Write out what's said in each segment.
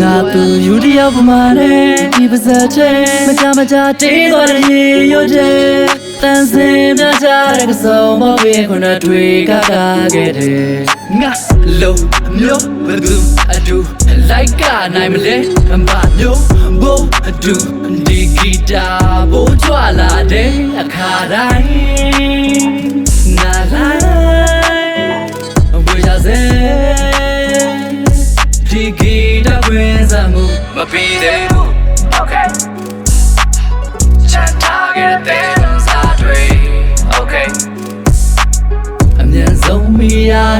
ငါသူယူတယောက်ပမာနဲ့ဒီပါစက်ချဲမကြမကြတေးသွားတဲ့ရေရွတ်တဲ့ တန်စင်ပြကြတဲ့ကစုံမဝေးခွန်းတွေကကာခဲ့တယ်ငါလုံးမျိုးဘသူအတူလိုက်ကနိုင်မလဲအမမျိုးဘိုးအတူဒီဂီတာဘိုးကြွလာတဲ့အခါတိုင်းငါလိုက်ဝေးရစေဒီဂီတာဝင်စားမှုမပြီးသေးဘူး Okay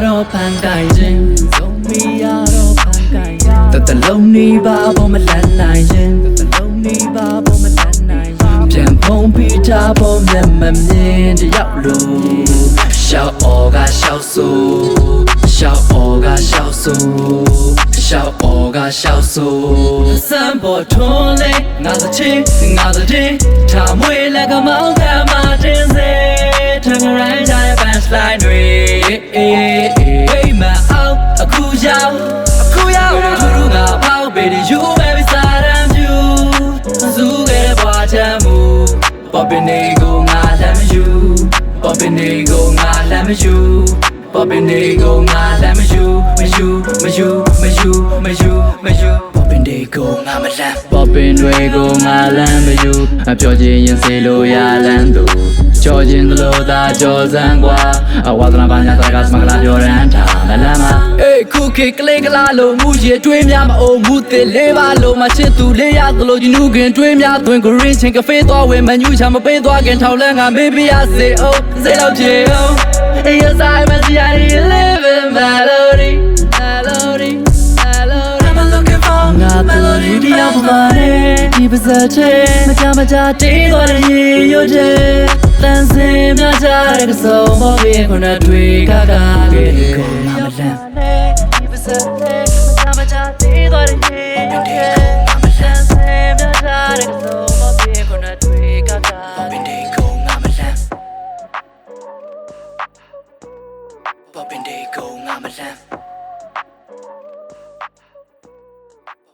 တော့ဖန်ကိုင်ခြင်းဆုံးမီရတော့ဖန်ကိုင်ခြင်းတတလုံးနေပါဘောမလန်နိုင်ခြင်းတတလုံးနေပါဘောမလန်နိုင်ခြင်းပြန်ဖုံးပြီးထားဖို့မျက်မမြင်တယောက်လို့ရှောက်အော်ကရှောက်ဆိုရှောက်အော်ကရှောက်ဆိုရှောက်အော်ကရှောက်ဆိုစံပေါ်ထွန်းလေငါသချင်းငါသချင်းထားမွေးလက်ကမောင်းကမတင်စေထငရိုင်းတိုင်း fans line တွေအေးအေးဝိမအောင်အခု ရောက်အခုရောက်ထူးထူးငါပေါက်ပေဒီ you baby စာရန်ပြူစူးခဲ့တဲ့ဘွားချမ်းမူ Poppin' ego ငါလမ်းမယူ Poppin' ego ငါလမ်းမယူ Poppin' ego ငါလမ်းမယူမယူမယူမယူမယူမယူ Poppin' ego ငါမလမ်း Poppin' တွေကိုငါလမ်းမယူအပြောချင်းရင်စေလို့ရလမ်းသူကြော်ချင်းသလိုသာကြော်စမ်းကွာအဝါဒနာပါညာတရကစမကလာပြောရန်တာမလမ်းမအေးခုခေတ်ကလေးကလာလို့မူရတွေးများမအောင်မူတစ်လေးပါလို့မချစ်သူလေးရသလိုဒီနုခင်တွေးများသွင်း green ချင်းကဖေးသွားဝင်မညူချမပေးသွားခင်ထောက်လန်းကမေးပြရစေအောင်စိတ်တော့ချေအောင် Yes I must be I live in ပါစေချေမကြမကြတေးသွားတဲ့ရေရိုးတဲ့တန်စင်ပြကြတဲ့ကစုံပေါ်ပြင်းခုနတွေကကလေးကိုမမလန်းဒီပါစေချေမကြမကြတေးသွားတဲ့ရေရိုးတဲ့တန်စင်ပြကြတဲ့ကစုံပေါ်ပြင်းခုနတွေကကလေး Poppin' day go ngā malam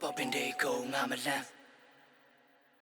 Poppin' day go ngā malam